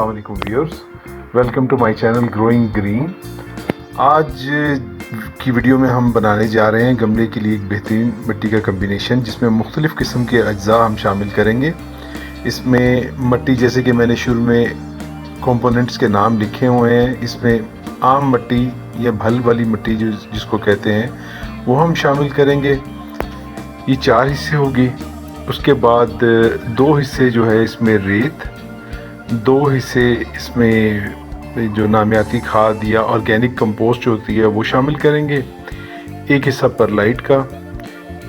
वालेकुम viewers. Welcome to my channel growing green. आज की वीडियो में हम बनाने जा रहे हैं गमले के लिए एक बेहतरीन मिट्टी का कम्बिनेशन जिसमें मुख्तलिफ़ किस्म के अज्जा हम शामिल करेंगे। इसमें मट्टी, जैसे कि मैंने शुरू में कंपोनेंट्स के नाम लिखे हुए हैं, इसमें आम मट्टी या भल वाली मिट्टी जो जिसको कहते हैं, वो हम शामिल करेंगे। ये चार हिस्से होगी। उसके बाद, दो हिस्से जो है इसमें रेत, दो हिस्से इसमें जो नामियाती खाद या ऑर्गेनिक कंपोस्ट होती है वो शामिल करेंगे। एक हिस्सा परलाइट का,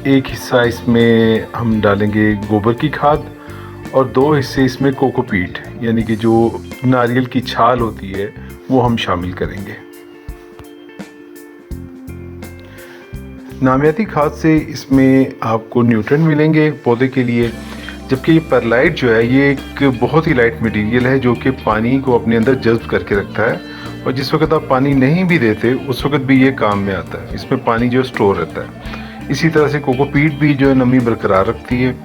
एक हिस्सा इसमें हम डालेंगे गोबर की खाद और दो हिस्से इसमें कोकोपीट, यानी कि जो नारियल की छाल होती है, वो हम शामिल करेंगे। नामियाती खाद से इसमें आपको न्यूट्रन मिलेंगे पौधे के लिए, जबकि ये परलाइट जो है, ये एक बहुत ही लाइट मटेरियल है जो कि पानी को अपने अंदर जज्ब करके रखता है। और जिस वक्त आप पानी नहीं भी देते, उस वक्त भी ये काम में आता है। इसमें पानी जो स्टोर रहता है। इसी तरह से कोकोपीट भी जो है, नमी बरकरार रखती है।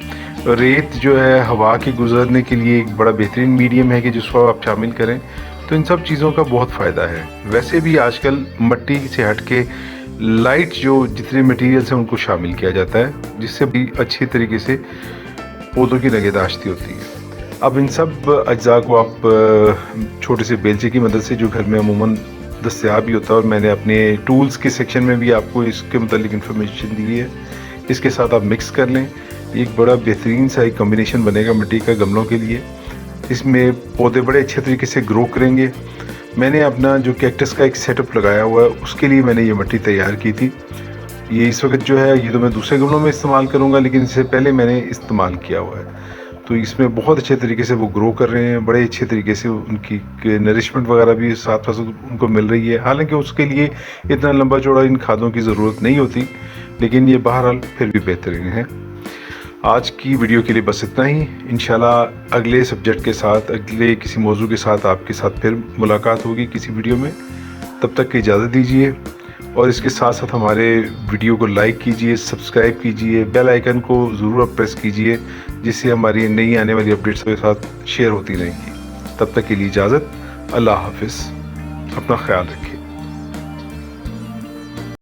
रेत जो है, हवा के गुजरने के लिए एक बड़ा बेहतरीन मीडियम है कि जिसको आप शामिल करें तो इन सब चीज़ों का बहुत फ़ायदा है। वैसे भी आजकल मट्टी से हट के लाइट जो जितने मटेरियल्स हैं उनको शामिल किया जाता है, जिससे भी अच्छी तरीके से पौधों की नगेदाश्ती होती है। अब इन सब अज्जा को आप छोटे से बेलचे की मदद से जो घर में अमूमन दस्तियाब भी होता है और मैंने अपने टूल्स के सेक्शन में भी आपको इसके मतलब इन्फॉर्मेशन दी है, इसके साथ आप मिक्स कर लें। एक बड़ा बेहतरीन सा एक कम्बिनेशन बनेगा मिट्टी का गमलों के लिए। इसमें पौधे बड़े अच्छे तरीके से ग्रो करेंगे। मैंने अपना जो कैक्टस का एक सेटअप लगाया हुआ है, उसके लिए मैंने ये मिट्टी तैयार की थी। ये इस वक्त जो है, ये तो मैं दूसरे गमलों में इस्तेमाल करूँगा, लेकिन इससे पहले मैंने इस्तेमाल किया हुआ है। तो इसमें बहुत अच्छे तरीके से वो ग्रो कर रहे हैं, बड़े अच्छे तरीके से उनकी नरिशमेंट वगैरह भी साथ साथ उनको मिल रही है। हालाँकि उसके लिए इतना लंबा चौड़ा इन खादों की ज़रूरत नहीं होती, लेकिन ये बहरहाल फिर भी बेहतरीन है। आज की वीडियो के लिए बस इतना ही। इन अगले सब्जेक्ट के साथ, अगले किसी मौजू के साथ आपके साथ फिर मुलाकात होगी किसी वीडियो में। तब तक की इजाज़त दीजिए और इसके साथ साथ हमारे वीडियो को लाइक कीजिए सब्सक्राइब कीजिए बेल आइकन को ज़रूर प्रेस कीजिए, जिससे हमारी नई आने वाली अपडेट्स के साथ शेयर होती रहेंगी। तब तक के लिए इजाज़त। अल्लाह हाफिज़। अपना ख्याल रखिए।